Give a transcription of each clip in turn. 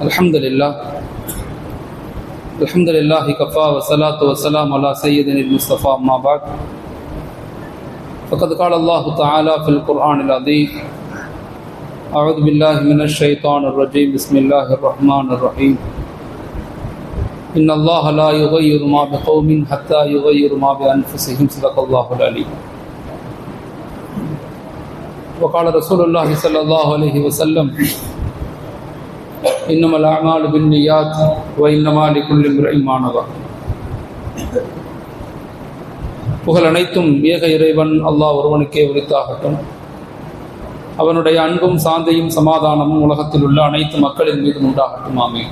الحمد لله الحمد لله كفى والصلاة والسلام على سيدنا المصطفى أما بعد فقد قال الله تعالى في القرآن العظيم أعوذ بالله من الشيطان الرجيم بسم الله الرحمن الرحيم إن الله لا يغير ما بقوم حتى يغيروا ما بأنفسهم صدق الله العليم وقال رسول الله صلى الله عليه وسلم إنما الأعمال بالنيات وإنما لكل امرئ ما نوى புகழ் அனைத்தும் ஏக இறைவன் அல்லாஹ் ஒருவனுக்கே உரித்தாகட்டும் அவனுடைய அன்பும் சாந்தியும் சமாதானமும் உலகத்தில் உள்ள அனைத்து மக்களின் மீதும் உண்டாகட்டும் ஆமே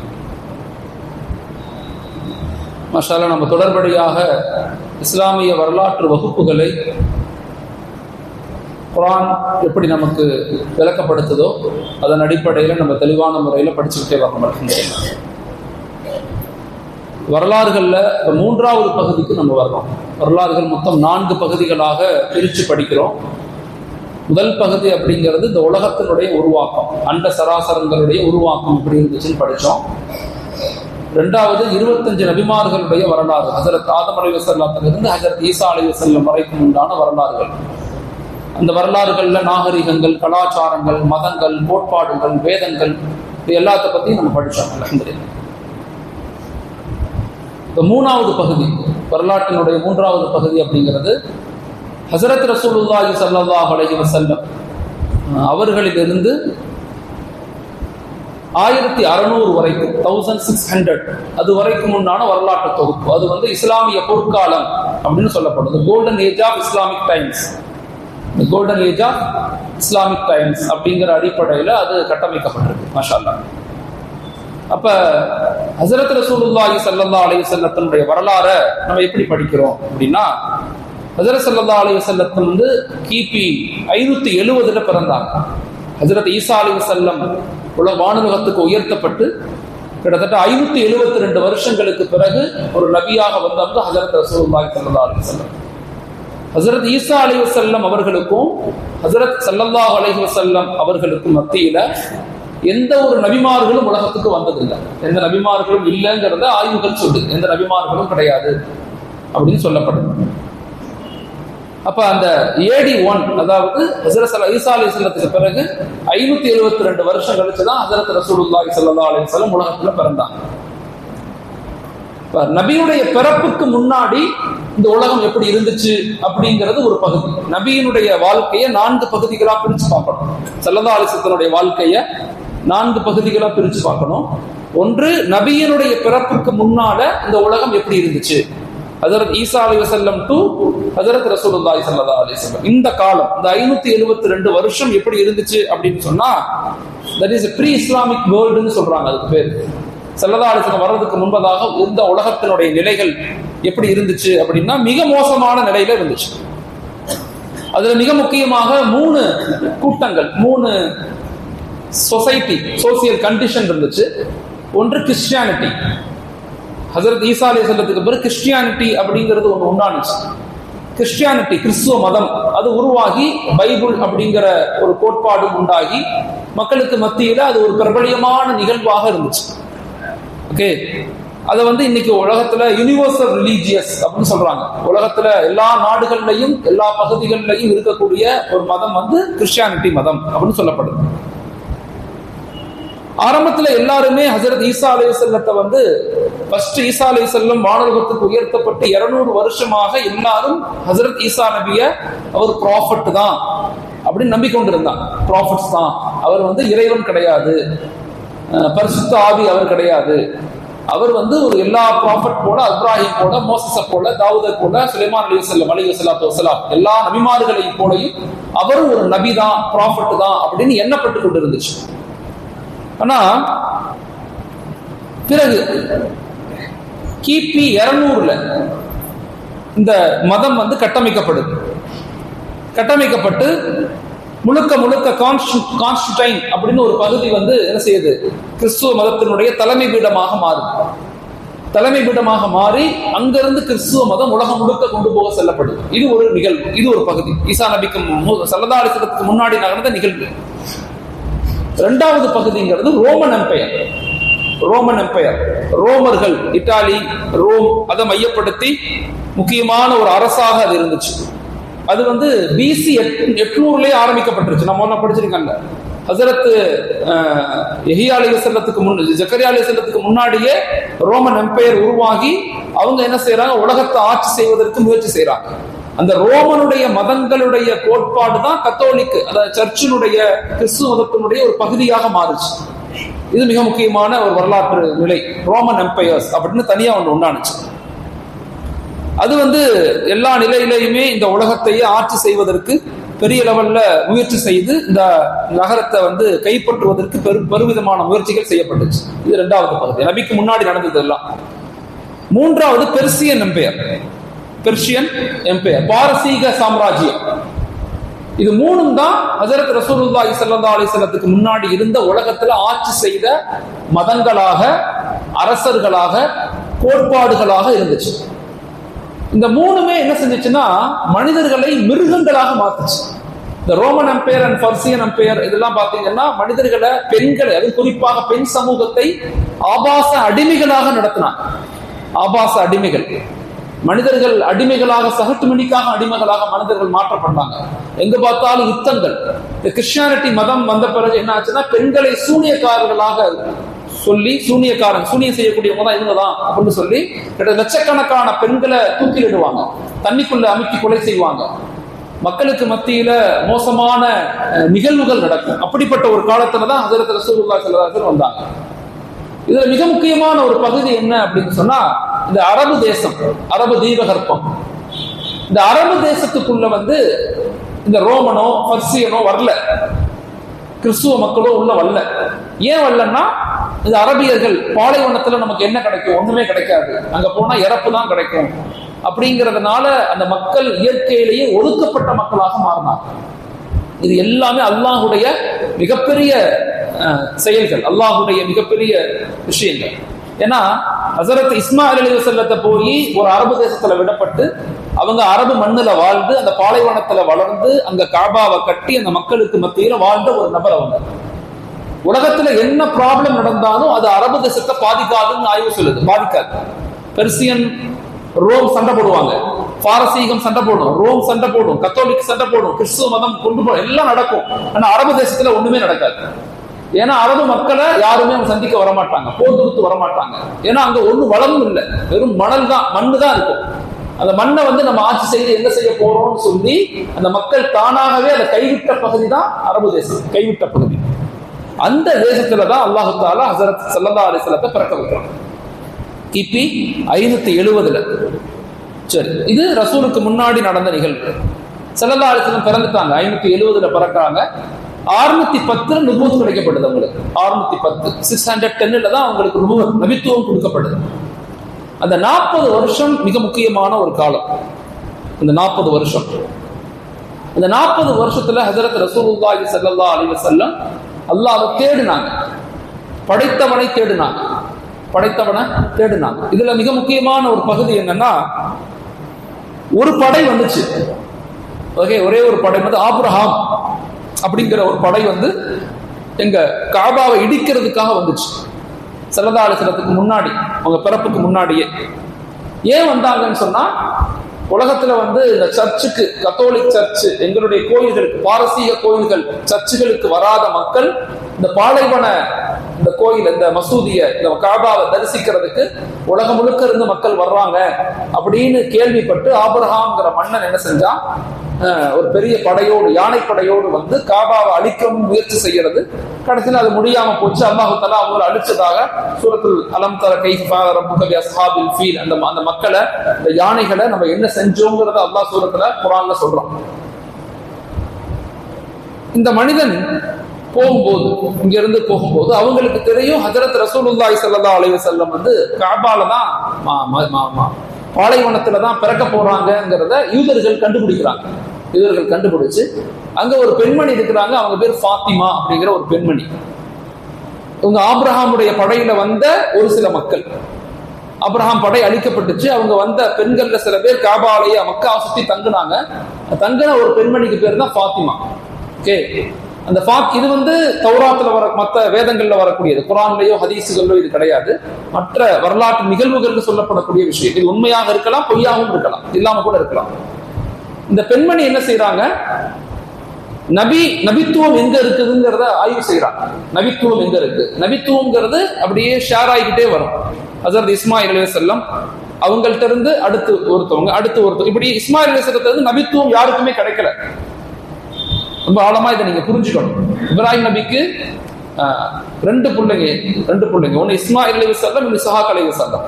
மஷாலா நம்ம தொடர்படியாக இஸ்லாமிய வரலாற்று வகுப்புகளை குரான் எப்படி நமக்கு விளக்கப்படுத்துதோ அதன் அடிப்படையில் நம்ம தெளிவான முறையில் படிச்சுக்கிட்டே வர மாட்டேங்கிறோம் வரலாறுகளில் மூன்றாவது பகுதிக்கு நம்ம வர்றோம் வரலாறுகள் மொத்தம் நான்கு பகுதிகளாக பிரித்து படிக்கிறோம். முதல் பகுதி அப்படிங்கிறது இந்த உலகத்தினுடைய உருவாக்கம் அண்ட சராசரங்களுடைய உருவாக்கம் அப்படி இருந்துச்சுன்னு படித்தோம் ரெண்டாவது இருபத்தஞ்சு நபிமார்களுடைய வரலாறு ஹசரத் ஆதம் அலி வசல்லாத்திலிருந்து ஹசரத் ஈசா அலி வசல்லம் வரைக்கும் உண்டான வரலாறுகள். அந்த வரலாறுகளில் நாகரிகங்கள் கலாச்சாரங்கள் மதங்கள் கோட்பாடுகள் வேதங்கள் இது எல்லாத்த பற்றியும் நம்ம படித்தோம் இந்த மூணாவது பகுதி வரலாற்றினுடைய மூன்றாவது பகுதி அப்படிங்கிறது ஹசரத் ரசூலுல்லாஹி சல்லாஹ் அலஹி வசல்லம் அவர்களிலிருந்து ஆயிரத்தி அறுநூறு வரைக்கும் தௌசண்ட் சிக்ஸ் ஹண்ட்ரட் அது வரைக்கும் உண்டான வரலாற்று தொகுப்பு. அது வந்து இஸ்லாமிய பொற்காலம் அப்படின்னு சொல்லப்படுது. Golden age of Islamic times golden age of Islamic times அப்படிங்கிற அடிப்படையில் அது கட்டமைக்கப்பட்டிருக்கு மஷால்லா அப்ப ஹசரத் ரசூலுல்லாஹி சல்லா அலி செல்லத்தினுடைய வரலாறை நம்ம எப்படி படிக்கிறோம் அப்படின்னா ஹசரத் சல்லா அலி செல்லத்தன் வந்து கிபி ஐநூத்தி எழுபதுல பிறந்தாங்க. ஹசரத் ஈசா அலி செல்லம் உலக வானுலகத்துக்கு உயர்த்தப்பட்டு கிட்டத்தட்ட ஐநூத்தி எழுபத்தி ரெண்டு வருஷங்களுக்கு பிறகு ஒரு நபியாக வந்தவங்க ஹசரத் ரசூலுல்லாஹி சல்லா அலி செல்லம் ஹசரத் ஈசா அலி வசல்லம் அவர்களுக்கும் ஹசரத் சல்லல்லா அலஹி வசல்லம் அவர்களுக்கும் மத்தியில எந்த ஒரு நபிமார்களும் உலகத்துக்கு வந்ததில்லை. எந்த நபிமார்களும் இல்லைங்கிறத ஆய்வுகள் சொல்லுது. எந்த நபிமார்களும் கிடையாது அப்படின்னு சொல்லப்படுது. அப்ப அந்த ஏடி ஒன் அதாவது ஹசரத் ஈசா அலி சொல்லத்துக்கு பிறகு ஐநூத்தி எழுபத்தி ரெண்டு வருஷம் கழிச்சுதான் ஹசரத் ரசூலுல்லாஹி சல்லா அலி சொல்லம் உலகத்துல பிறந்தாங்க. நபியுடைய பிறப்புக்கு முன்னாடி இந்த உலகம் எப்படி இருந்துச்சு அப்படிங்கிறது ஒரு பகுதி. நபியினுடைய வாழ்க்கையை நான்கு பகுதிகளா பிரிச்சு பார்க்கணும். சல்லதா அலிசத்தினுடைய வாழ்க்கைய நான்கு பகுதிகளா பிரிச்சு பார்க்கணும். ஒன்று நபியினுடைய பிறப்புக்கு முன்னால இந்த உலகம் எப்படி இருந்துச்சு? ஹசரத் ஈசா அலி வசல்லம் டு ஹசரத் ரசூலுல்லாஹி சல்லா அலிஸ்லம் இந்த காலம் இந்த ஐநூத்தி எழுபத்தி ரெண்டு வருஷம் எப்படி இருந்துச்சு அப்படின்னு சொன்னா தட் இஸ் ப்ரீ இஸ்லாமிக் வேர்ல்டுன்னு சொல்றாங்க அதுக்கு பேர். செல்லதா வர்றதுக்கு முன்பதாக இந்த உலகத்தினுடைய நிலைகள் எப்படி இருந்துச்சு அப்படின்னா மிக மோசமான நிலையில இருந்துச்சு. அதுல மிக முக்கியமாக மூணு கூட்டங்கள் மூணு சொசைட்டி சோசியல் கண்டிஷன் இருந்துச்சு. ஒன்று கிறிஸ்டியானிட்டி ஹசரத் ஈசா அலி செல்லத்துக்கு பிறகு கிறிஸ்டியானிட்டி அப்படிங்கிறது ஒன்று உண்டானுச்சு. கிறிஸ்டியானிட்டி கிறிஸ்துவ மதம் அது உருவாகி பைபிள் அப்படிங்கிற ஒரு கோட்பாடு உண்டாகி மக்களுக்கு மத்தியில அது ஒரு பிரபலியமான நிகழ்வாக இருந்துச்சு. ஓகே அதை வந்து இன்னைக்கு உலகத்துல யூனிவர்சல் ரிலீஜியஸ் அப்படின்னு சொல்றாங்க. உலகத்துல எல்லா நாடுகள்லையும் எல்லா பகுதிகளிலையும் இருக்கக்கூடிய ஒரு மதம் வந்து கிறிஸ்டியானிட்டி மதம் அப்படின்னு சொல்லப்படுது. ஆரம்பத்துல எல்லாருமே ஹசரத் ஈசா அலி செல்லத்தை வந்து ஃபர்ஸ்ட் ஈசா அலி செல்லம் வானலகத்துக்கு உயர்த்தப்பட்டு இருநூறு வருஷமாக எல்லாரும் ஹசரத் ஈசா நபிய அவர் ப்ராஃபட் தான் அப்படின்னு நம்பிக்கொண்டிருந்தாங்க ப்ராஃபட்ஸ் தான். அவர் வந்து இறைவன் கிடையாது. பரிசுத்த ஆவி அவர் கிடையாது. அவர் வந்து ஒரு எல்லா ப்ராஃபட் போல அப்ராஹிம் போல மோசஸ போல தாவூத போல சுலைமான் அலி வசல்லம் அலி வசலாத்து வசலாம் எல்லா நபிமார்களையும் போலையும் அவரும் ஒரு நபி தான் ப்ராஃபட் தான் அப்படின்னு எண்ணப்பட்டு கொண்டு இருந்துச்சு ஆனா பிறகு கிபி இருநூறுல இந்த மதம் வந்து கட்டமைக்கப்படுது. கட்டமைக்கப்பட்டு முழுக்க முழுக்க கான்ஸ்டுடைன் அப்படின்னு ஒரு பகுதி வந்து என்ன செய்யுது? கிறிஸ்துவ மதத்தினுடைய தலைமை பீடமாக மாறுது தலைமை பீடமாக மாறி அங்கிருந்து கிறிஸ்துவ மதம் உலகம் முழுக்க கொண்டு போக செல்லப்படுது இது ஒரு நிகழ்வு. இது ஒரு பகுதி. ஈசா நபிக்கு சல்லதாலிசத்துக்கு முன்னாடி நடந்த நிகழ்வு. இரண்டாவது பகுதிங்கிறது ரோமன் எம்பையர். Roman empire. ரோமர்கள் இத்தாலி ரோம் அதை மையப்படுத்தி முக்கியமான ஒரு அரசாக அது இருந்துச்சு. அது வந்து பிசி எட்நூறுலயே ஆரம்பிக்கப்பட்டுருச்சு. நம்ம ஒன்றும் படிச்சிருக்காங்க ஹசரத்து எஹியா அலி செல்லத்துக்கு முன் ஜக்கரியா அலி செல்லத்துக்கு முன்னாடியே ரோமன் எம்பையர் உருவாகி அவங்க என்ன செய்யறாங்க உலகத்தை ஆட்சி செய்வதற்கு முயற்சி செய்யறாங்க அந்த ரோமனுடைய மதங்களுடைய கோட்பாடு தான் கத்தோலிக்கு அதாவது சர்ச்சினுடைய கிறிஸ்துவ மதத்தினுடைய ஒரு பகுதியாக மாறுச்சு. இது மிக முக்கியமான ஒரு வரலாற்று நிலை. ரோமன் எம்பையர்ஸ் அப்படின்னு தனியா ஒன்று உண்டானுச்சு அது வந்து எல்லா நிலையிலையுமே இந்த உலகத்தையே ஆட்சி செய்வதற்கு பெரிய லெவல்ல முயற்சி செய்து இந்த நகரத்தை வந்து கைப்பற்றுவதற்கு பெரு பெருவிதமான முயற்சிகள் செய்யப்பட்டுச்சு. இது ரெண்டாவது பகுதி. நபிக்கு முன்னாடி நடந்தது எல்லாம் மூன்றாவது பெர்சியன் எம்பையர். Persian empire. பாரசீக சாம்ராஜ்யம். இது மூணும் தான் ஹசரத் ரசூலுல்லா ஸல்லல்லாஹு அலைஹி முன்னாடி இருந்த உலகத்துல ஆட்சி செய்த மதங்களாக அரசர்களாக கோட்பாடுகளாக இருந்துச்சு. இந்த மூணுமே என்ன செஞ்சுச்சுன்னா மனிதர்களை மிருகங்களாக மாத்துச்சு. இந்த Roman empire and Persian empire இதெல்லாம் பாத்தீங்கன்னா மனிதர்களை பெண்களை அது குறிப்பாக பெண் சமூகத்தை ஆபாச அடிமைகளாக நடத்தினாங்க. ஆபாச அடிமைகள். மனிதர்கள் அடிமைகளாக சகட்டு மணிக்காக அடிமைகளாக மனிதர்கள் மாற்றப்பட்டாங்க. எங்க பார்த்தாலும் யுத்தங்கள். இந்த கிறிஸ்டியானிட்டி மதம் வந்த பிறகு என்ன ஆச்சுன்னா பெண்களை சூனியக்காரர்களாக சொல்லி சூனியக்காரன் சூனியம் செய்யக்கூடியவங்க தான் இவங்க தான் அப்படின்னு சொல்லி லட்சக்கணக்கான பெண்களை தூக்கிலிடுவாங்க. தண்ணிக்குள்ள அமுக்கி கொலை செய்வாங்க. மக்களுக்கு மத்தியில மோசமான நிகழ்வுகள் நடக்கும். அப்படிப்பட்ட ஒரு காலத்துல தான் ஹசரத் ரசூல்லா ஸல்லல்லாஹு வந்தாங்க. இதுல மிக முக்கியமான ஒரு பகுதி என்ன அப்படின்னு சொன்னா இந்த அரபு தேசம் அரபு தீபகற்பம். இந்த அரபு தேசத்துக்குள்ள வந்து இந்த ரோமனோ பர்சியனோ வரல. கிறிஸ்துவ மக்களோ உள்ள வரல. ஏன் வரலன்னா இந்த அரபியர்கள் பாலைவனத்துல நமக்கு என்ன கிடைக்கும்? ஒண்ணுமே கிடைக்காது. அங்க போனா இறப்பு தான் கிடைக்கும். அப்படிங்கறதுனால அந்த மக்கள் இயற்கையிலேயே ஒதுக்கப்பட்ட மக்களாக மாறினாங்க. இது எல்லாமே அல்லாஹுடைய மிகப்பெரிய அஹ், செயல்கள். அல்லாஹுடைய மிகப்பெரிய விஷயங்கள். ஏன்னா ஹசரத் இஸ்மாயில் அலி வசல்லத்தை போய் ஒரு அரபு தேசத்துல விடப்பட்டு அவங்க அரபு மண்ணுல வாழ்ந்து அந்த பாலைவனத்துல வளர்ந்து அங்க காபாவை கட்டி அந்த மக்களுக்கு மத்தியில வாழ்ந்த ஒரு நபர் அவங்க. உலகத்துல என்ன ப்ராப்ளம் நடந்தாலும் அது அரபு தேசத்தை பாதிக்காதுன்னு ஆய்வு சொல்லுது. பாதிக்காது. பெர்சியன் ரோம் சண்டை போடுவாங்க. பாரசீகம் சண்டை போடும். ரோம் சண்டை போடும். கத்தோலிக் சண்டை போடும். கிறிஸ்துவ மதம் கொண்டு போடும் எல்லாம் நடக்கும். ஆனா அரபு தேசத்துல ஒண்ணுமே நடக்காது. ஏன்னா அரபு மக்களை யாருமே அவங்க சந்திக்க வரமாட்டாங்க. போர் தொடுத்து வரமாட்டாங்க. ஏன்னா அங்க ஒன்றும் வளமும் இல்லை. வெறும் மணல் தான் மண்ணு தான் இருக்கும். அந்த மண்ணை வந்து நம்ம ஆட்சி செய்து என்ன செய்ய போறோம்னு சொல்லி அந்த மக்கள் தானாகவே அதை கைவிட்ட பகுதி தான் அரபு தேசம். கைவிட்ட பகுதி. அந்த தேசத்துல தான் அல்லாஹு தாலா ஹசரத் சல்லா அலிஸ்லத்தை பிறக்க வைக்கிறான். கிபி ஐநூத்தி எழுபதுல சரி இது ரசூலுக்கு முன்னாடி நடந்த நிகழ்வு. சல்லா அலிஸ்லம் பிறந்துட்டாங்க. ஐநூத்தி எழுபதுல பிறக்கிறாங்க. அறுநூத்தி பத்துல நுபுவத் கிடைக்கப்படுது அவங்களுக்கு. அறுநூத்தி பத்து. சிக்ஸ் ஹண்ட்ரட் டென்னில் தான் அவங்களுக்கு நுபுவத் நபித்துவம் கொடுக்கப்படுது அந்த நாற்பது வருஷம் மிக முக்கியமான ஒரு காலம். இந்த நாற்பது வருஷம். இந்த நாற்பது வருஷத்துல ஹசரத் ரசூலுல்லாஹி ஸல்லல்லாஹு அலி வசல்லம் அல்லாவை தேடினாங்க. படைத்தவனை தேடினாங்க. படைத்தவனை தேடினாங்க. இதுல மிக முக்கியமான ஒரு பகுதி என்னன்னா ஒரு படை வந்துச்சு. ஓகே ஒரே ஒரு படை வந்து ஆப்ரஹாம் அப்படிங்கிற ஒரு படை வந்து எங்க காபாவை இடிக்கிறதுக்காக வந்துச்சு. சிலதாலசனத்துக்கு முன்னாடி அவங்க பிறப்புக்கு முன்னாடியே. ஏன் வந்தாங்கன்னு சொன்னா உலகத்துல வந்து இந்த சர்ச்சுக்கு கத்தோலிக் சர்ச்சு எங்களுடைய கோயில்களுக்கு பாரசீக கோயில்கள் சர்ச்சுகளுக்கு வராத மக்கள் இந்த பாலைவன இந்த கோயில் இந்த மசூதிய இந்த காபாவை தரிசிக்கிறதுக்கு உலகம் முழுக்க இருந்து மக்கள் வர்றாங்க அப்படின்னு கேள்விப்பட்டு ஆபரகாங்கிற மன்னன் என்ன செஞ்சான்? ஒரு பெரிய படையோடு யானை படையோடு வந்து காபாவை அழிக்கவும் முயற்சி செய்யறது கடைசியில் அது முடியாம போச்சு. அல்லாஹு தலா அவங்களை அழிச்சதாக சூரத்தில் அலம் தர கைஃபாபில் ஃபீல். அந்த அந்த மக்களை இந்த யானைகளை நம்ம என்ன செஞ்சோங்கிறத அல்லாஹ் சூரத்துல குரான்ல சொல்றோம் இந்த மனிதன் போகும்போது இங்க இருந்து போகும்போது அவங்களுக்கு தெரியும் ஹசரத் ரசூலுல்லாய் ஸல்லல்லாஹு அலைய செல்லம் வந்து காபால தான் மா- பாலைவனத்துல தான் பிறக்க போறாங்கிறத யூதர்கள் கண்டுபிடிக்கிறாங்க. யூதர்கள் கண்டுபிடிச்சு அங்க ஒரு பெண்மணி இருக்கிறாங்க அவங்க பேர் ஃபாத்திமா அப்படிங்கிற ஒரு பெண்மணி. இவங்க ஆப்ரஹாமுடைய படையில வந்த ஒரு சில மக்கள். அப்ரஹாம் படை அழிக்கப்பட்டுச்சு அவங்க வந்த பெண்கள்ல சில பேர் காபாலய மக்கா சுத்தி தங்குனாங்க. தங்குன ஒரு பெண்மணிக்கு பேர் தான் ஃபாத்திமா. ஓகே? அந்த ஃபாத் இது வந்து தௌராத்துல வர மற்ற வேதங்கள்ல வரக்கூடியது. குரான்லயோ ஹதீஸுகளோ இது கிடையாது. மற்ற வரலாற்று நிகழ்வுகளுக்கு சொல்லப்படக்கூடிய விஷயம். இது உண்மையாக இருக்கலாம் பொய்யாகவும் இருக்கலாம். இல்லாம கூட இருக்கலாம். இந்த பெண்மணி என்ன செய்யறாங்க நபி நபித்துவம் எங்க இருக்குதுங்கிறத ஆய்வு செய்யறாங்க நபித்துவம் எங்க இருக்கு? நபித்துவம்ங்கிறது அப்படியே ஷேர் ஆகிக்கிட்டே வரும். ஹசரத் இஸ்மாயில் அலி செல்லம் அவங்கள்ட்ட இருந்து அடுத்து ஒருத்தவங்க அடுத்து ஒருத்தவங்க. இப்படி இஸ்மாயில் அலி இருந்து நபித்துவம் யாருக்குமே கிடைக்கல. ரொம்ப ஆழமா இதை நீங்க புரிஞ்சுக்கணும். இப்ராஹிம் நபிக்கு ஆஹ், ரெண்டு பிள்ளைங்க ரெண்டு பிள்ளைங்க. ஒண்ணு இஸ்மாயில் அலி வசல்லம் இன்னும் சஹாக் அலி வசல்லம்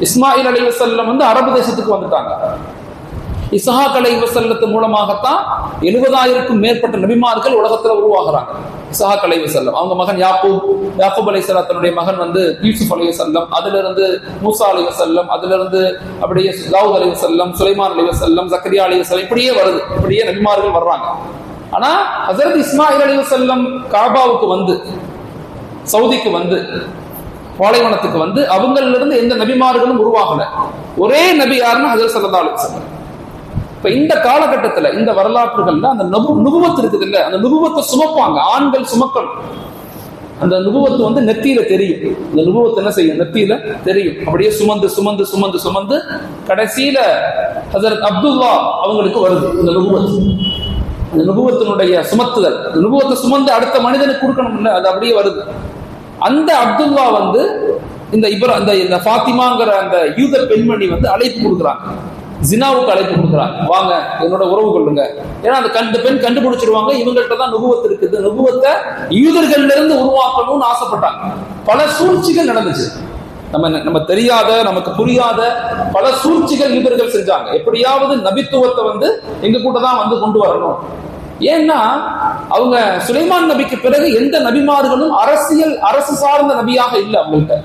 இஸ்மாயில் அலி வசல்லம் வந்து அரபு தேசத்துக்கு வந்துட்டாங்க. இஸ்ஹாக் அலை வசல்லத்து மூலமாகத்தான் எழுபதாயிரக்கும் மேற்பட்ட நபிமார்கள் உலகத்துல உருவாகிறாங்க. இஸ்ஹாக் அலை வசல்லம் அவங்க மகன் யாக்கூப் யாக்கூப் அலை தன்னுடைய மகன் வந்து யூசுப் அலை வசல்லம் அதுல இருந்து மூசா அலை வசல்லம் அதுல இருந்து அப்படியே தாவூத் அலை வசல்லம் சுலைமான் அலை வசல்லம் சக்கரியா அலை வசல்லம் இப்படியே வருது. இப்படியே நபிமார்கள் வர்றாங்க. ஆனா ஹசரத் இஸ்மாயில் அலி செல்லம் காபாவுக்கு வந்து சவுதிக்கு வந்து பாலைவனத்துக்கு வந்து அவங்கள்ல இருந்து எந்த நபிமார்களும் உருவாகல. ஒரே நபி யாருன்னா ஹசரத் சல்லா அலி செல்லம் இப்ப இந்த காலகட்டத்துல இந்த வரலாற்றுகள்ல அந்த நபு நுபுவத்து இருக்குது இல்ல அந்த நுபுவத்தை சுமப்பாங்க ஆண்கள் சுமக்கணும். அந்த நுபுவத்து வந்து நெத்தியில தெரியும். இந்த நுபுவத்து என்ன செய்யும்? நெத்தியில தெரியும். அப்படியே சுமந்து சுமந்து சுமந்து சுமந்து கடைசியில ஹசரத் அப்துல்லா அவங்களுக்கு வருது இந்த நுபுவத்து. இந்த நுபுவத்தினுடைய சுமத்துதல் இந்த நுபுவத்தை சுமந்து அடுத்த மனிதனுக்கு கொடுக்கணும் அது அப்படியே வருது. அந்த அப்துல்லா வந்து இந்த இப்ரா இந்த இந்த ஃபாத்திமாங்கிற அந்த யூத பெண்மணி வந்து அழைப்பு கொடுக்குறாங்க. ஜினாவுக்கு அழைப்பு கொடுக்குறாங்க. வாங்க என்னோட உறவு கொள்ளுங்க. ஏன்னா அந்த கண்டு பெண் கண்டுபிடிச்சிருவாங்க இவங்கள்ட்ட தான் நுபுவத்து இருக்குது. நுபுவத்தை யூதர்கள்ல இருந்து உருவாக்கணும்னு ஆசைப்பட்டாங்க. பல சூழ்ச்சிகள் நடந்துச்சு. நம்ம நம்ம தெரியாத நமக்கு புரியாத பல சூழ்ச்சிகள் இவர்கள் செஞ்சாங்க. எப்படியாவது நபித்துவத்தை வந்து எங்க கூட தான் வந்து கொண்டு வரணும். ஏன்னா அவங்க சுலைமான் நபிக்கு பிறகு எந்த நபிமார்களும் அரசியல் அரசு சார்ந்த நபியாக இல்லை அவங்கள்ட்ட.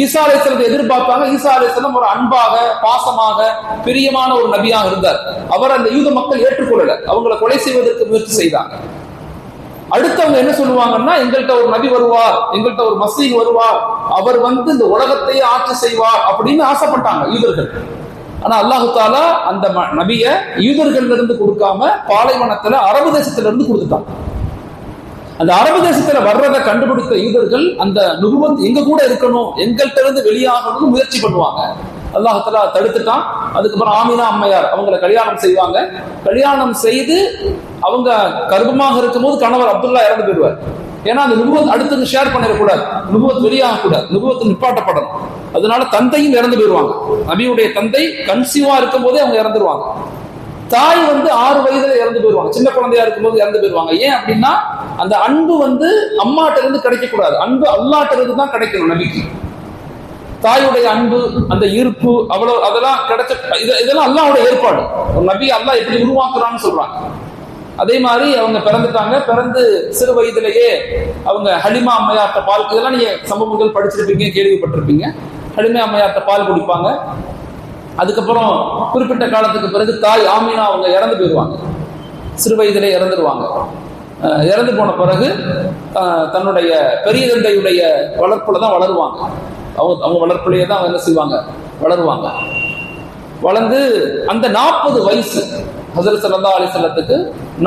ஈசா அலிஸ்லத்தை எதிர்பார்த்தாங்க ஈசா அலிஸ்லம் ஒரு அன்பாக பாசமாக பிரியமான ஒரு நபியாக இருந்தார். அவர் அந்த யூத மக்கள் ஏற்றுக்கொள்ளல. அவங்களை கொலை செய்வதற்கு முயற்சி செய்தாங்க. அடுத்தவங்க என்ன சொல்லுவாங்கன்னா எங்கள்கிட்ட ஒரு நபி வருவார் எங்கள்கிட்ட ஒரு மசீன் வருவார் அவர் வந்து இந்த உலகத்தையே ஆட்சி செய்வார் அப்படின்னு ஆசைப்பட்டாங்க யூதர்கள். ஆனா அல்லாஹு தாலா அந்த ம- நபிய யூதர்கள்ல இருந்து கொடுக்காம பாலைவனத்துல அரபு தேசத்துல இருந்து கொடுத்துட்டாங்க அந்த அரபு தேசத்துல வர்றதை கண்டுபிடித்த யூதர்கள் அந்த நுகுவத் எங்க கூட இருக்கணும் எங்கள்கிட்ட இருந்து வெளியாகணும்னு முயற்சி பண்ணுவாங்க. அல்லாஹலா தடுத்துட்டான். அதுக்கப்புறம் ஆமினா அம்மையார் அவங்கள கல்யாணம் செய்வாங்க. கல்யாணம் செய்து அவங்க கர்ப்பமாக இருக்கும்போது கணவர் அப்துல்லா இறந்து போயிடுவார். ஏன்னா அந்த நுபுவத் அடுத்தது ஷேர் பண்ணிடக்கூடாது. நுபுவத் வெளியாக கூடாது நுகுவத் நிப்பாட்டப்படணும். அதனால தந்தையும் இறந்து போயிடுவாங்க. நபியுடைய தந்தை கன்சீவா இருக்கும் போதே அவங்க இறந்துருவாங்க. தாய் வந்து ஆறு வயதுல இறந்து போயிருவாங்க சின்ன குழந்தையா இருக்கும்போது இறந்து போயிருவாங்க ஏன் அப்படின்னா அந்த அன்பு வந்து அம்மாட்ட இருந்து கிடைக்கக்கூடாது. அன்பு அல்லாட்ட இருந்து தான் கிடைக்கணும் நபிக்கு. தாயுடைய அன்பு அந்த ஈர்ப்பு அவ்வளவு அதெல்லாம் கிடைச்ச இதெல்லாம் அல்லாவோட ஏற்பாடு. ஒரு நபி அல்லாஹ் எப்படி உருவாக்குறான்னு சொல்றாங்க. அதே மாதிரி அவங்க பிறந்துட்டாங்க. பிறந்து சிறு வயதிலேயே அவங்க ஹலிமா அம்மையார்ட்ட பால் இதெல்லாம் நீங்க சம்பவங்கள் படிச்சிருப்பீங்க கேள்விப்பட்டிருப்பீங்க. ஹலிமா அம்மையார்ட்ட பால் குடிப்பாங்க. அதுக்கப்புறம் குறிப்பிட்ட காலத்துக்கு பிறகு தாய் ஆமீனா அவங்க இறந்து போயிடுவாங்க. சிறு வயதிலே இறந்துடுவாங்க இறந்து போன பிறகு தன்னுடைய பெரிய தந்தையுடைய வளர்ப்புல தான் வளருவாங்க. அவங்க அவங்க வளர்ப்புலையே தான் என்ன செய்வாங்க வளருவாங்க. வளர்ந்து அந்த நாற்பது வயசு ஹசரத் சல்லா அலிசல்லத்துக்கு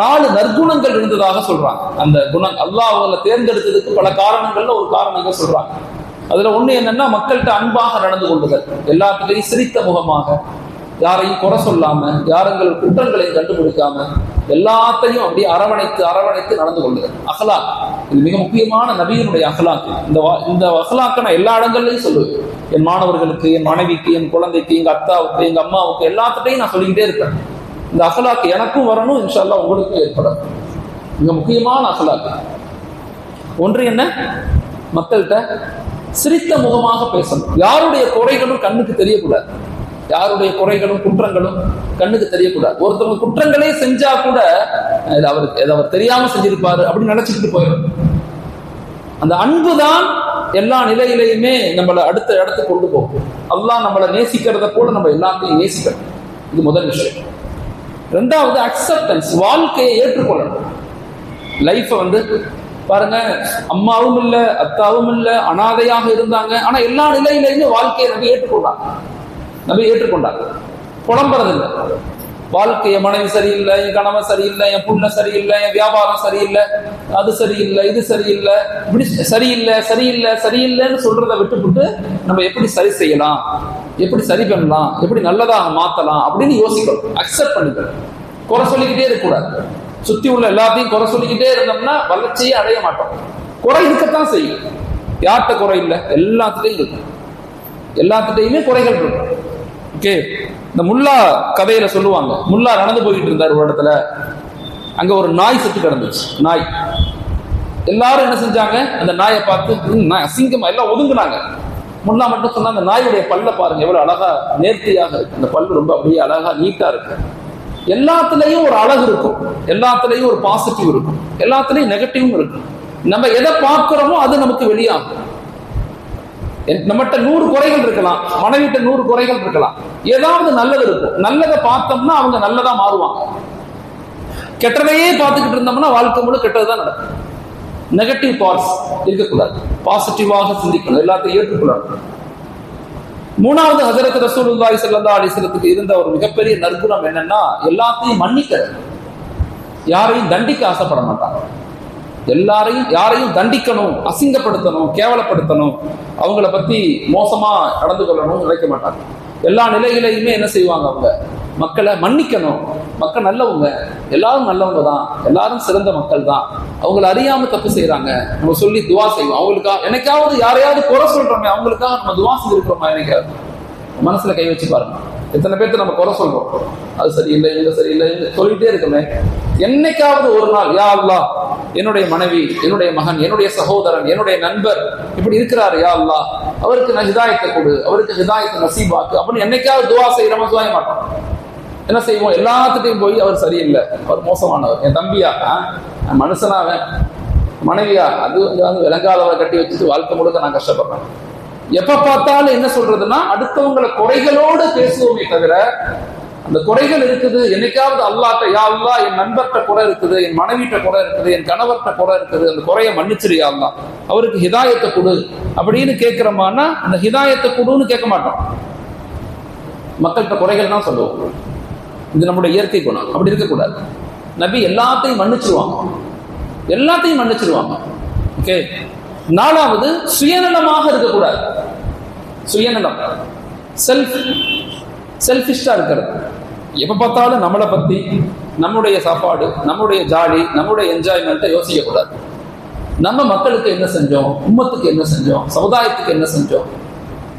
நாலு நற்குணங்கள் இருந்ததாக சொல்றாங்க. அந்த குணம் அல்லாஹ் அவங்களை தேர்ந்தெடுத்ததுக்கு பல காரணங்கள்ல ஒரு காரணங்கள் சொல்றாங்க. அதுல ஒண்ணு என்னன்னா மக்கள்கிட்ட அன்பாக நடந்து கொள்ளுதல். எல்லாத்துலேயும் சிரித்த முகமாக யாரையும் குறை சொல்லாம யாருங்கள் குற்றங்களையும் கண்டுபிடிக்காம எல்லாத்தையும் அப்படியே அரவணைத்து அரவணைத்து நடந்து கொள்ளுதல் அகலாக் இது மிக முக்கியமான நபியினுடைய அகலாக் இந்த இந்த அகலாக்கை நான் எல்லா இடங்கள்லையும் சொல்லுவேன். என் மாணவர்களுக்கு என் மனைவிக்கு என் குழந்தைக்கு எங்க அத்தாவுக்கு எங்க அம்மாவுக்கு எல்லாத்துட்டையும் நான் சொல்லிக்கிட்டே இருப்பேன். இந்த அகலாக்கு எனக்கும் வரணும் இன்ஷா அல்லாஹ் உங்களுக்கும் ஏற்படும். மிக முக்கியமான அகலாக்கு ஒன்று என்ன? மக்கள்கிட்ட சிரித்த முகமாக பேசணும். யாருடைய குறைகளும் கண்ணுக்கு தெரியக்கூடாது. யாருடைய குறைகளும் குற்றங்களும் கண்ணுக்கு தெரியக்கூடாது. ஒருத்தவங்க குற்றங்களே செஞ்சா கூட இது அவருக்கு அவர் தெரியாம செஞ்சிருப்பாரு அப்படின்னு நினைச்சுக்கிட்டு போயிடும். அந்த அன்பு தான் எல்லா நிலையிலையுமே நம்மளை அடுத்த இடத்துக்கு கொண்டு போகும். அல்லாஹ் நம்மளை நேசிக்கிறத போல நம்ம எல்லாத்தையும் நேசிக்கணும். இது முதல் விஷயம். ரெண்டாவது அக்செப்டன்ஸ் வாழ்க்கையை ஏற்றுக்கொள்ளணும். லைஃப்பை வந்து பாருங்க அம்மாவும் இல்லை அத்தாவும் இல்லை அனாதையாக இருந்தாங்க. ஆனா எல்லா நிலையிலையுமே வாழ்க்கையை நம்ம ஏற்றுக்கொண்டாங்க நபி ஏற்றுக்கொண்டாங்க புலம்புறதில்லை. வாழ்க்கை என் மனைவி சரியில்லை என் கணவன் சரியில்லை என் புண்ணை சரியில்லை என் வியாபாரம் சரியில்லை அது சரியில்லை இது சரியில்லை இப்படி சரியில்லை சரியில்லை சரியில்லைன்னு சொல்றதை விட்டுவிட்டு நம்ம எப்படி சரி செய்யலாம் எப்படி சரி பண்ணலாம் எப்படி நல்லதாக மாத்தலாம் அப்படின்னு யோசிக்கணும். அக்செப்ட் பண்ணிக்கணும். குறை சொல்லிக்கிட்டே இருக்கக்கூடாது. சுத்தி உள்ள எல்லாத்தையும் குறை சொல்லிக்கிட்டே இருந்தோம்னா வளர்ச்சியே அடைய மாட்டோம். குறை இருக்கத்தான் செய்யும். யார்கிட்ட குறை இல்லை? எல்லாத்துட்டையும் இருக்கும். எல்லாத்துட்டையுமே குறைகள் இருக்கும். ஓகே. இந்த முல்லா கதையில சொல்லுவாங்க. முல்லா நடந்து போயிட்டு இருந்தார் ஒரு இடத்துல. அங்க ஒரு நாய் செத்து கிடந்துச்சு. நாய். எல்லாரும் என்ன செஞ்சாங்க? அந்த நாயை பார்த்து நாய் அசிங்கமா எல்லாம் ஒதுங்குனாங்க. முல்லா மட்டும் சொன்னா அந்த நாயுடைய பல்ல பாருங்க எவ்வளவு அழகா நேர்த்தியாக இருக்கு. அந்த பல்லு ரொம்ப அப்படியே அழகா நீட்டா இருக்கு. எல்லாத்துலயும் ஒரு அழகு இருக்கும். எல்லாத்துலயும் ஒரு பாசிட்டிவ் இருக்கும். எல்லாத்துலயும் நெகட்டிவும் இருக்கும். நம்ம எதை பார்க்கிறோமோ அது நமக்கு வெளியாகும். நம்மகிட்ட நூறு குறைகள் இருக்கலாம். மனைவிட்ட நூறு குறைகள் இருக்கலாம். ஏதாவது நல்லது இருக்கும். நல்லதை பார்த்தோம்னா அவங்க நல்லதா மாறுவாங்க. கெட்டதையே பார்த்துக்கிட்டு இருந்தோம்னா வாழ்க்கை முழு கெட்டதுதான் நடக்கும். நெகட்டிவ் தாட்ஸ் இருக்கக்கூடாது. பாசிட்டிவாக சிந்திக்கணும். எல்லாத்தையும் ஏற்றுக்கொள்ளணும். மூணாவது ஹஜரத் ரசூலுல்லாஹி ஸல்லல்லாஹு அலைஹி வஸல்லத்துக்கு இருந்த ஒரு மிகப்பெரிய நற்குணம் என்னன்னா எல்லாத்தையும் மன்னிக்கிறது யாரையும் தண்டிக்க ஆசைப்பட மாட்டாங்க. எல்லாரையும் யாரையும் தண்டிக்கணும் அசிங்கப்படுத்தணும் கேவலப்படுத்தணும். அவங்கள பத்தி மோசமா நடந்து கொள்ளணும் நினைக்க மாட்டாங்க. எல்லா நிலையிலையுமே என்ன செய்வாங்க அவங்க? மக்களை மன்னிக்கணும். மக்கள் நல்லவங்க. எல்லாரும் நல்லவங்க தான். எல்லாரும் சிறந்த மக்கள் தான். அவங்கள அறியாம தப்பு செய்யறாங்க நம்ம சொல்லி துவா செய்வோம். அவங்களுக்காக என்னைக்காவது யாரையாவது குறை சொல்றோமே அவங்களுக்காக நம்ம துவா செஞ்சிருக்கிறோமா என்னைக்காவது? மனசுல கை வச்சு பாருங்க. எத்தனை பேர்த்த நம்ம குறை சொல்றோம்? அது சரியில்லை இல்லை சரியில்லை சொல்லிட்டே இருக்கமே. என்னைக்காவது ஒரு நாள் யா என்னுடைய மனைவி என்னுடைய மகன் என்னுடைய சகோதரன் என்னுடைய நண்பர் இப்படி இருக்கிறாரு யா அல்லாஹ். அவருக்கு நான் ஹிதாயத்தை கொடு அவருக்கு ஹிதாயத்தை நசீபாக்கு. அப்படின்னு என்னைக்காவது துவா செய்யறோமா துவாய மாட்டோம் என்ன செய்வோம்? எல்லாத்துட்டையும் போய் அவர் சரியில்லை. அவர் மோசமானவர். என் தம்பியா? ஆ? நான் மனுஷனா அவன் மனைவியா? அது வந்து விளங்காதவரை கட்டி வச்சுட்டு வாழ்க்கை முழுக்க நான் கஷ்டப்படுறேன். எப்ப பார்த்தாலும் என்ன சொல்றதுன்னா அடுத்தவங்களை குறைகளோடு பேசுவோமே தவிர அந்த குறைகள் இருக்குது என்னைக்காவது அல்லாட்ட யா அல்லா என் நண்பர்கிட்ட குறை இருக்குது என் மனைவிட்ட குறை இருக்குது என் கணவர்கிட்ட குறை இருக்குது அந்த குறைய மன்னிச்சிரு யா அல்லா அவருக்கு ஹிதாயத்தை கொடு. அப்படின்னு கேட்கிறோமானா அந்த ஹிதாயத்தை கொடுன்னு கேட்க மாட்டோம். மக்கள்கிட்ட குறைகள் தான் சொல்லுவோம். இது நம்முடைய இயற்கை குணம். அப்படி இருக்கக்கூடாது. நபி எல்லாத்தையும் மன்னிச்சிருவாங்க. எல்லாத்தையும் மன்னிச்சிருவாங்க. ஓகே நாலாவது சுயநலமாக இருக்கக்கூடாது. சுயநலம். செல்ஃப் செல்ஃபிஷ்டா இருக்கிறது. எப்ப பார்த்தாலும் நம்மளை பத்தி நம்முடைய சாப்பாடு நம்முடைய ஜாலி நம்முடைய என்ஜாய்மெண்ட்டை யோசிக்கக்கூடாது. நம்ம மக்களுக்கு என்ன செஞ்சோம்? உம்மத்துக்கு என்ன செஞ்சோம்? சமுதாயத்துக்கு என்ன செஞ்சோம்?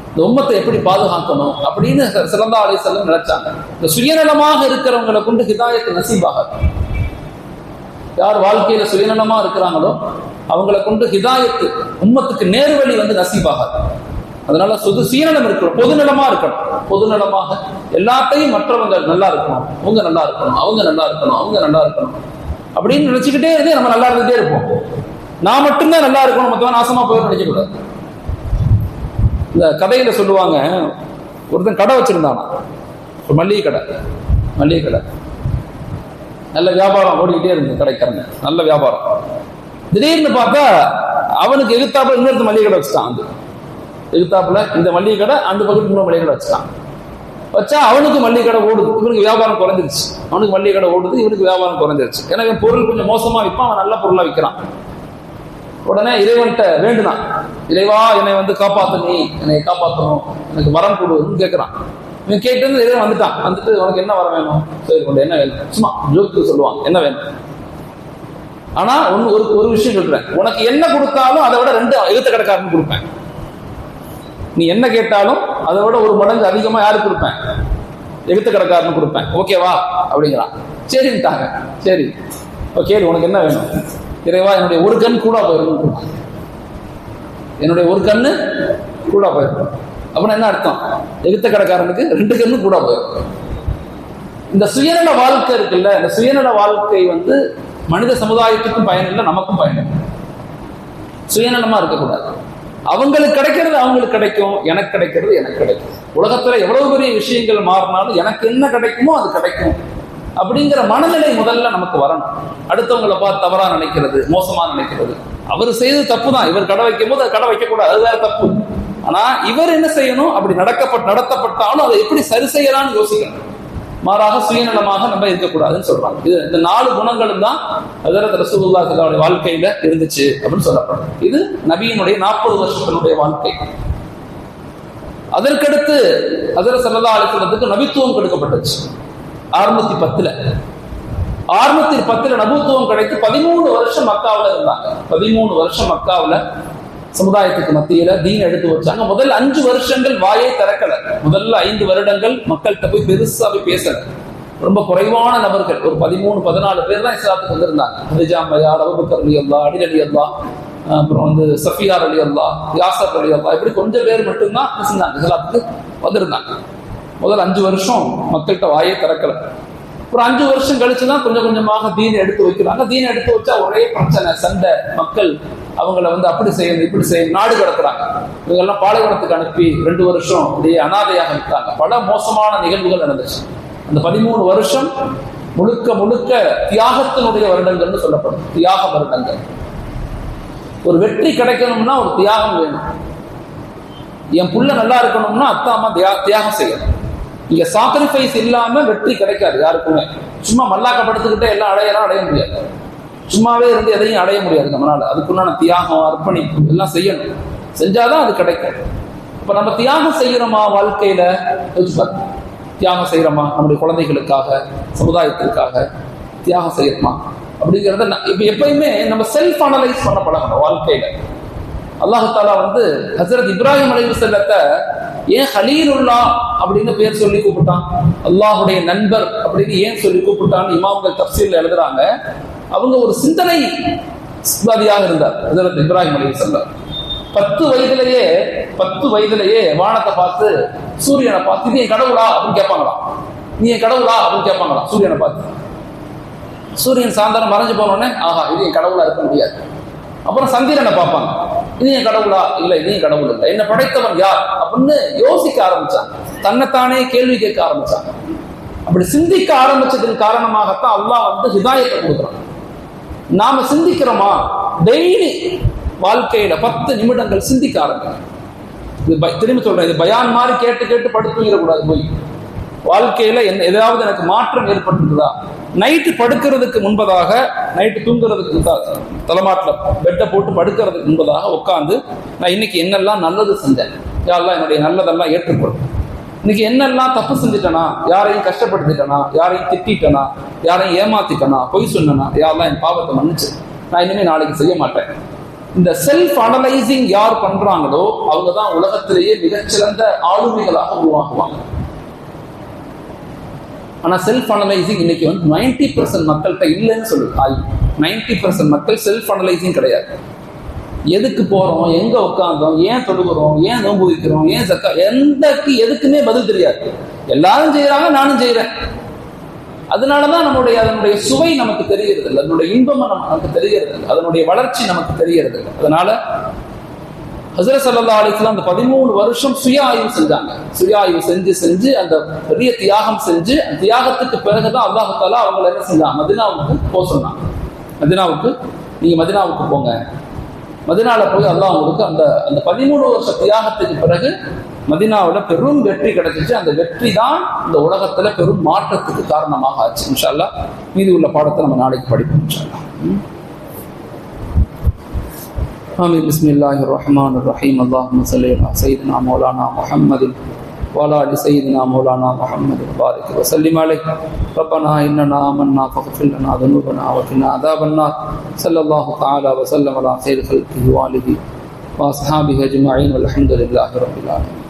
இந்த உம்மத்தை எப்படி பாதுகாக்கணும்? அப்படின்னு சிறந்தா அலை செல்லம் நினைச்சாங்க. இந்த சுயநலமாக இருக்கிறவங்களை கொண்டு ஹிதாயத்து நசீபாகாது. யார் வாழ்க்கையில சுயநலமா இருக்கிறாங்களோ அவங்களை கொண்டு ஹிதாயத்து உம்மத்துக்கு நேர்வழி வந்து நசீபாகாது. அதனால சுது சுயநலம் இருக்கணும். பொதுநலமா இருக்கணும். பொதுநலமாக எல்லாத்தையும் மற்றவங்க நல்லா இருக்கணும். அவங்க நல்லா இருக்கணும். அவங்க நல்லா இருக்கணும். அவங்க நல்லா இருக்கணும். அப்படின்னு நினைச்சுக்கிட்டே இருந்தே நம்ம நல்லா இருந்துட்டே இருப்போம். நான் மட்டும்தான் நல்லா இருக்கணும். மொத்தம் நாசமா போய் நினைக்க இந்த கதையில சொல்லுவாங்க ஒருத்தன் கடை வச்சிருந்தானா. ஒரு மல்லிகை கடை. மல்லிகை கடை. நல்ல வியாபாரம் ஓடிக்கிட்டே இருந்தது கடைக்காரங்க. நல்ல வியாபாரம். திடீர்னு பார்த்தா அவனுக்கு எதிர்த்தாப்புல இன்னொருத்த மல்லிகை கடை வச்சுட்டான். எதிர்த்தாப்புல இந்த மல்லிகை கடை அந்த பக்கத்து இன்னொரு மல்லிகை கடை வச்சுட்டான். வச்சா அவனுக்கு மல்லிகை கடை ஓடுது. இவனுக்கு வியாபாரம் குறைஞ்சிருச்சு. அவனுக்கு மல்லிகை கடை ஓடுது இவனுக்கு வியாபாரம் குறைஞ்சிருச்சு. ஏன்னா பொருள் கொஞ்சம் மோசமா விற்பான் அவன் நல்ல பொருளா விற்கிறான். உடனே இறைவன்கிட்ட வேண்டுனான். இறைவா என்னை வந்து காப்பாத்து நீ என்னை காப்பாற்றணும் எனக்கு வரம் கொடுன்னு கேட்கிறான் இவன் கேட்டு வந்து இறைவன் வந்துட்டான். வந்துட்டு உனக்கு என்ன வரம் வேணும்? சரி கொண்டு என்ன வேணும்? சும்மா ஜோக்கு சொல்லுவான் என்ன வேணும்? ஆனா ஒன்னு ஒரு ஒரு விஷயம் சொல்றேன். உனக்கு என்ன கொடுத்தாலும் அதை விட ரெண்டு எழுத்து கடைக்காரன் கொடுப்பேன். நீ என்ன கேட்டாலும் அதை விட ஒரு மடங்கு அதிகமா யாருக்கு கொடுப்பேன்? எழுத்து கடைக்காரனு கொடுப்பேன் ஓகேவா அப்படிங்கிறான். சரின்ட்டாங்க. சரி. ஓகே உனக்கு என்ன வேணும்? இறைவா என்னுடைய ஒரு கண் கூட போயிருக்கும் என்னுடைய ஒரு கண்ணு கூட போயிருக்கும் அப்படின்னா என்ன அர்த்தம்? எழுத்த கடைக்காரனுக்கு ரெண்டு கண்ணு கூட போயிருக்கும் இந்த சுயநல வாழ்க்கை இருக்குல்ல இந்த சுயநல வாழ்க்கை வந்து மனித சமுதாயத்துக்கும் பயனில்லை நமக்கும் பயனில்லை சுயநலமா இருக்கக்கூடாது. அவங்களுக்கு கிடைக்கிறது அவங்களுக்கு கிடைக்கும் எனக்கு கிடைக்கிறது எனக்கு கிடைக்கும். உலகத்துல எவ்வளவு பெரிய விஷயங்கள் மாறினாலும் எனக்கு என்ன கிடைக்குமோ அது கிடைக்கும். அப்படிங்கிற மனநிலை முதல்ல நமக்கு வரணும். அடுத்தவங்களை பார்த்து தவறா நினைக்கிறது மோசமா நினைக்கிறது. அவர் செய்தது தப்பு தான் இவர் கடை வைக்கும் போது கடை வைக்கக்கூடாது. அது வேற தப்பு. ஆனா இவர் என்ன செய்யணும்? அப்படி நடக்கப்பட்டு நடத்தப்பட்டாலும் அதை எப்படி சரி செய்யலாம்னு யோசிக்கணும். மாறாக சுயநலமாக நம்ம இருக்கக்கூடாதுன்னு சொல்றாங்க. இது இந்த நாலு குணங்களும் தான் ஹசரத் ரசூலுல்லாஹினுடைய வாழ்க்கையில இருந்துச்சு அப்படின்னு சொல்லப்படும். இது நபியினுடைய நாற்பது வருஷத்தினுடைய வாழ்க்கை. அதற்கடுத்து அதர சல்லா அலிஸ்லத்துக்கு நபித்துவம் கொடுக்கப்பட்டுச்சு. அறுநூத்தி பத்துல. அறுநூத்தி பத்துல நபுத்துவம் கிடைத்து பதிமூணு வருஷம் மக்காவுல இருந்தாங்க. பதிமூணு வருஷம் மக்காவுல சமுதாயத்துக்கு மத்தியில தீன் எடுத்து வச்சாங்க முதல் அஞ்சு வருஷங்கள் வாயை திறக்கல. முதல்ல ஐந்து வருடங்கள் மக்கள்கிட்ட போய் பெருசா போய் பேசல. ரொம்ப குறைவான நபர்கள் ஒரு பதிமூணு பதினாலு பேர் தான் இஸ்லாத்துக்கு வந்திருந்தாங்க. ஹரிஜாமையார் ரவுபக்கர் அலி அல்லா அடில் அலி அல்லா அப்புறம் வந்து சஃபியார் அலி அல்லா யாசர் அலி அல்லா இப்படி கொஞ்சம் பேர் மட்டும்தான் இருந்தாங்க இஸ்லாத்துக்கு வந்திருந்தாங்க. முதல் அஞ்சு வருஷம் மக்கள்கிட்ட வாயை திறக்கல. ஒரு அஞ்சு வருஷம் கழிச்சு தான் கொஞ்சம் கொஞ்சமாக தீன் எடுத்து வைக்கிறாங்க. தீன் எடுத்து வச்சா ஒரே பிரச்சனை சண்டை மக்கள் அவங்கள வந்து அப்படி செய்யணும் இப்படி செய்யணும் நாடு கடத்துறாங்க. இவங்கெல்லாம் பாலைவனத்துக்கு அனுப்பி ரெண்டு வருஷம் அப்படியே அனாதையாக இருக்காங்க பல மோசமான நிகழ்வுகள் நடந்துச்சு. அந்த பதிமூணு வருஷம் முழுக்க முழுக்க தியாகத்தினுடைய வருடங்கள்னு சொல்லப்படும். தியாக வருடங்கள். ஒரு வெற்றி கிடைக்கணும்னா ஒரு தியாகம் வேணும். என் புள்ள நல்லா இருக்கணும்னா அத்தா அம்மா தியாகம் செய்யணும். இங்க சாக்ரிஃபைஸ் இல்லாம வெற்றி கிடைக்காது யாருக்குமே. சும்மா மல்லாக்கப்படுத்துக்கிட்டே எல்லாம் அடையலாம் அடைய முடியாது. சும்மாவே இருந்து எதையும் அடைய முடியாது நம்மளால. அதுக்குண்டான தியாகம் அர்ப்பணிப்பு எல்லாம் செய்யணும். செஞ்சாதான் அது கிடைக்கும். இப்ப நம்ம தியாகம் செய்யறோமா வாழ்க்கையில? தியாகம் செய்யறோமா? நம்முடைய குழந்தைகளுக்காக சமுதாயத்திற்காக தியாகம் செய்யறோமா? அப்படிங்கிறத இப்ப எப்பயுமே நம்ம செல்ஃப் அனலைஸ் பண்ண பழகணும் வாழ்க்கையில. அல்லாஹாலா வந்து ஹசரத் இப்ராஹிம் அலைவு செல்லத்தை ஏன் ஹலீலுல்லா அப்படின்னு பேர் சொல்லி கூப்பிட்டான். அல்லாஹுடைய நண்பர் அப்படின்னு ஏன் சொல்லி கூப்பிட்டான்னு இமாம்கள் தப்சீல் எழுதுறாங்க. அவங்க ஒரு சிந்தனை வாதியாக இருந்தார். இப்ராஹிம் அலி செல்லம் பத்து வயதிலேயே பத்து வயதிலேயே வானத்தை பார்த்து சூரியனை பார்த்து நீ கடவுளா? அப்படின்னு கேட்பாங்களாம். நீ கடவுளா? அப்படின்னு கேட்பாங்களாம் சூரியனை பார்த்து. சூரியன் சாயந்தரம் மறைஞ்சு போனோடனே ஆஹா இது என் கடவுளா இருக்க முடியாது. அப்புறம் சந்திரனை பார்ப்பாங்க. இது என் கடவுளா? இல்ல இது என் கடவுள் இல்லை. என்ன படைத்தவன் யார்? அப்படின்னு யோசிக்க ஆரம்பிச்சாங்க. தன்னைத்தானே கேள்வி கேட்க ஆரம்பிச்சாங்க. அப்படி சிந்திக்க ஆரம்பிச்சதன் காரணமாகத்தான் அல்லாஹ் வந்து ஹிதாயத்தை கொடுக்குறான். நாம சிந்திக்கிறோமா? டெய்லி வாழ்க்கையில பத்து நிமிடங்கள் சிந்திக்க ஆரம்பிக்கும் இது திரும்பி சொல்றேன் இது பயான் மாதிரி கேட்டு கேட்டு படுத்து கூடாது போய். வாழ்க்கையில என்ன ஏதாவது எனக்கு மாற்றம் ஏற்பட்டிருக்குதா? நைட்டு படுக்கிறதுக்கு முன்பதாக நைட்டு தூங்குறதுக்கு தலைமாட்டில் பெட்டை போட்டு படுக்கிறதுக்கு முன்பதாக உட்காந்து நான் இன்னைக்கு என்னெல்லாம் நல்லது செஞ்சேன்? யாரெல்லாம் என்னுடைய நல்லதெல்லாம் ஏற்றுக்கொள்ளும்? இன்னைக்கு என்னெல்லாம் தப்பு செஞ்சுட்டனா யாரையும் கஷ்டப்படுத்திட்டனா யாரையும் திட்டனா யாரையும் ஏமாத்திட்டனா பொய் சொன்னனா யாரெல்லாம் என் பாவத்தை மன்னிச்சு நான் இனிமே நாளைக்கு செய்ய மாட்டேன். இந்த செல்ஃப் அனலைசிங் யார் பண்றாங்களோ அவங்க தான் உலகத்திலேயே மிகச்சிறந்த ஆளுமைகளாக உருவாகுவாங்க. ஆனா செல்ஃப் அனலைசிங் இன்னைக்கு வந்து நைன்டி பர்சன்ட் மக்கள்கிட்ட இல்லைன்னு சொல்லுது. ஆய்வு நைன்டி பர்சன்ட் மக்கள் செல்ஃப் அனலைசிங் கிடையாது. எதுக்கு போறோம்? எங்க உட்காந்தோம் ஏன் தொழுகிறோம்? ஏன் நோன்பு வைக்கிறோம்? ஏன் சக்கா? எந்தக்கு எதுக்குமே பதில் தெரியாது. எல்லாரும் செய்யறாங்க நானும் செய்யறேன் அதனாலதான் நம்முடைய அதனுடைய சுவை நமக்கு தெரிகிறது இல்லை அதனுடைய இன்பம் நமக்கு தெரிகிறது இல்லை அதனுடைய வளர்ச்சி நமக்கு தெரிகிறது இல்லை அதனால ஹசரத் சல்லா அலிஸ்லாம் அந்த பதிமூணு வருஷம் சுய ஆய்வு செஞ்சாங்க. சுய ஆய்வு செஞ்சு செஞ்சு அந்த பெரிய தியாகம் செஞ்சு அந்த தியாகத்துக்கு பிறகுதான் அல்லாஹாலா அவங்கள என்ன செஞ்சாங்க மதினாவுக்கு போக சொன்னாங்க மதினாவுக்கு நீங்க மதினாவுக்கு போங்க. மதினால போய் அல்லாஹ் அவங்களுக்கு அந்த அந்த பதிமூணு வருஷ தியாகத்துக்கு பிறகு மதினாவில் பெரும் வெற்றி கிடைச்சிச்சு. அந்த வெற்றி தான் இந்த உலகத்துல பெரும் மாற்றத்துக்கு காரணமாக ஆச்சு. இன்ஷால்லா மீதி உள்ள பாடத்தை நம்ம நாளைக்கு படிப்போம் இன்ஷால்லா ஆமீன். பிஸ்மில்லாஹி ரஹ்மான் ரஹீம். அல்லாஹ் சல்லா சைதனா மௌலானா முஹம்மது وعلى ال سيدنا مولانا محمد وبارك وسلم عليه. ربنا اننا آمنا فاغفر لنا ذنوبنا وقنا عذاب النار. صلى الله تعالى وسلم على خير خلقه وآله واصحابه اجمعين والحمد لله رب العالمين.